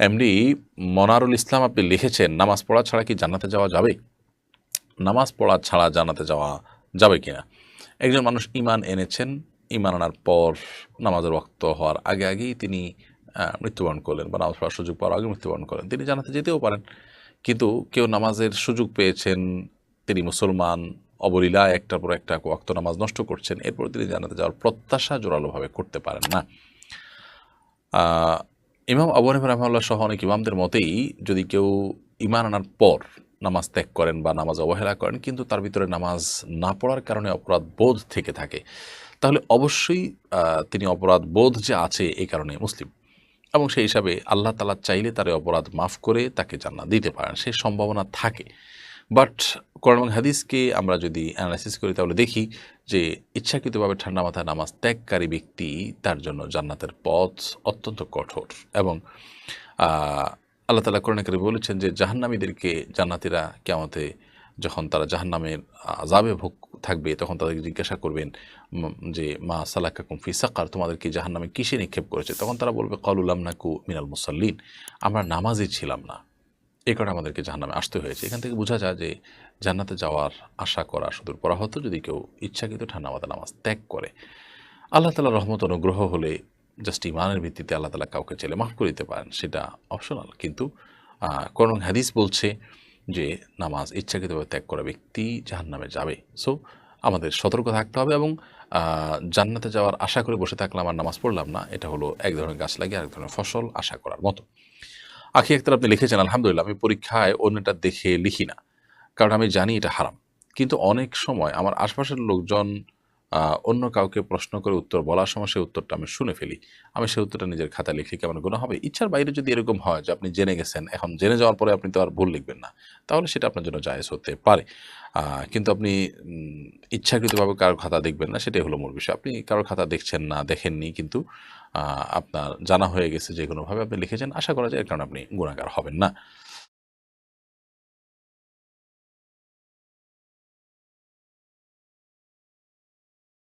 MD মনারুল ইসলাম আপনি লিখেছেন, নামাজ পড়া ছাড়া কি জান্নাতে যাওয়া যাবে? নামাজ পড়া ছাড়া জান্নাতে যাওয়া যাবে কিনা? একজন মানুষ ইমান এনেছেন ইমান আনার পর নামাজের রক্ত হওয়ার আগে আগেই তিনি মৃত্যুবরণ করলেন বা নামাজ পড়ার সুযোগ পাওয়ার আগে মৃত্যুবরণ করলেন। তিনি জানাতে যেতেও পারেন, কিন্তু কেউ নামাজের সুযোগ পেয়েছেন, তিনি মুসলমান অবলীলা একটার পর একটা ওয়াক্ত নামাজ নষ্ট করছেন, এরপর তিনি জানাতে যাওয়ার প্রত্যাশা জোরালোভাবে করতে পারেন না। ইমাম আবু হানিফা রহমাল্লাহ সহ অনেক ইমামদের মতেই যদি কেউ ইমান আনার পর নামাজ ত্যাগ করেন বা নামাজ অবহেলা করেন, কিন্তু তার ভিতরে নামাজ না পড়ার কারণে অপরাধ বোধ থেকে থাকে, তাহলে অবশ্যই তিনি অপরাধ বোধ যে আছে এই কারণে মুসলিম। এবং সেই হিসাবে আল্লাহ তালা চাইলে তার অপরাধ মাফ করে তাকে জান্নাত দিতে পারেন। সেই সম্ভাবনা থাকে। বাট কোরআন এবং হাদিসকে আমরা যদি অ্যানালাইসিস করি, তাহলে দেখি যে ইচ্ছাকৃতভাবে ঠান্ডা মাথায় নামাজ ত্যাগকারী ব্যক্তি তার জন্য জান্নাতের পথ অত্যন্ত কঠোর। এবং আল্লাহ তালা কোরআন করে বলেছেন যে জাহান্নামীদেরকে জান্নাতিরা কেমতে যখন তারা জাহান্নামের আজাবে ভোগ থাকবে, তখন তাদেরকে জিজ্ঞাসা করবেন যে মা সালাকা কুমফি সাকার তোমাদেরকে জাহান্নামে কিসে নিক্ষেপ করেছে? তখন তারা বলবে কলুলাম নাকু মিনাল মুসাল্লিন। আমরা নামাজই ছিলাম না। এই কারণে আমাদেরকে জাহান্নামে আসতে হয়েছে। এখান থেকে বোঝা যায় যে জান্নাতে যাওয়ার আশা করা, সুদূর পরা হতো যদি কেউ ইচ্ছাকৃত ঠান্ডা মাথা নামাজ ত্যাগ করে। আল্লাহ তালা রহমত অনুগ্রহ হলে জাস্ট ইমানের ভিত্তিতে আল্লাহ তালা কাউকে চাইলে মাফ করে দিতে পারেন, সেটা অপশনাল কিন্তু কোন হাদিস বলছে যে নামাজ ইচ্ছাকৃতভাবে ত্যাগ করা ব্যক্তি জাহান্নামে যাবে। সো আমাদের সতর্ক থাকতে হবে এবং জান্নাতে যাওয়ার আশা করে বসে থাকলাম আর নামাজ পড়লাম না, এটা হলো এক ধরনের গাছ লাগিয়ে আরেক ধরনের ফসল আশা করার মতো। আখি আক্তার আপনি লিখেছেন, আলহামদুলিল্লাহ, আমি পরীক্ষায় অন্যটা দেখে লিখি না। কারণ আমি জানি এটা হারাম। কিন্তু অনেক সময় আমার আশপাশের লোকজন অন্য কাউকে প্রশ্ন করে উত্তর বলার সময় সেই উত্তরটা আমি শুনে ফেলি। আমি সেই উত্তরটা নিজের খাতা লিখলে কেমন গুণ হবে? ইচ্ছার বাইরে যদি এরকম হয় যে আপনি জেনে গেছেন, এখন জেনে যাওয়ার পরে আপনি তো আর ভুল লিখবেন না, তাহলে সেটা আপনার জন্য জায়েজ হতে পারে। কিন্তু আপনি ইচ্ছাকৃতভাবে কারোর খাতা দেখবেন না, সেটাই হলো মূল বিষয়। আপনি কারোর খাতা দেখছেন না, দেখেননি, কিন্তু আপনার জানা হয়ে গেছে যে কোনোভাবে আপনি লিখেছেন, আশা করা যায় এর কারণে আপনি গুণাগার হবেন না।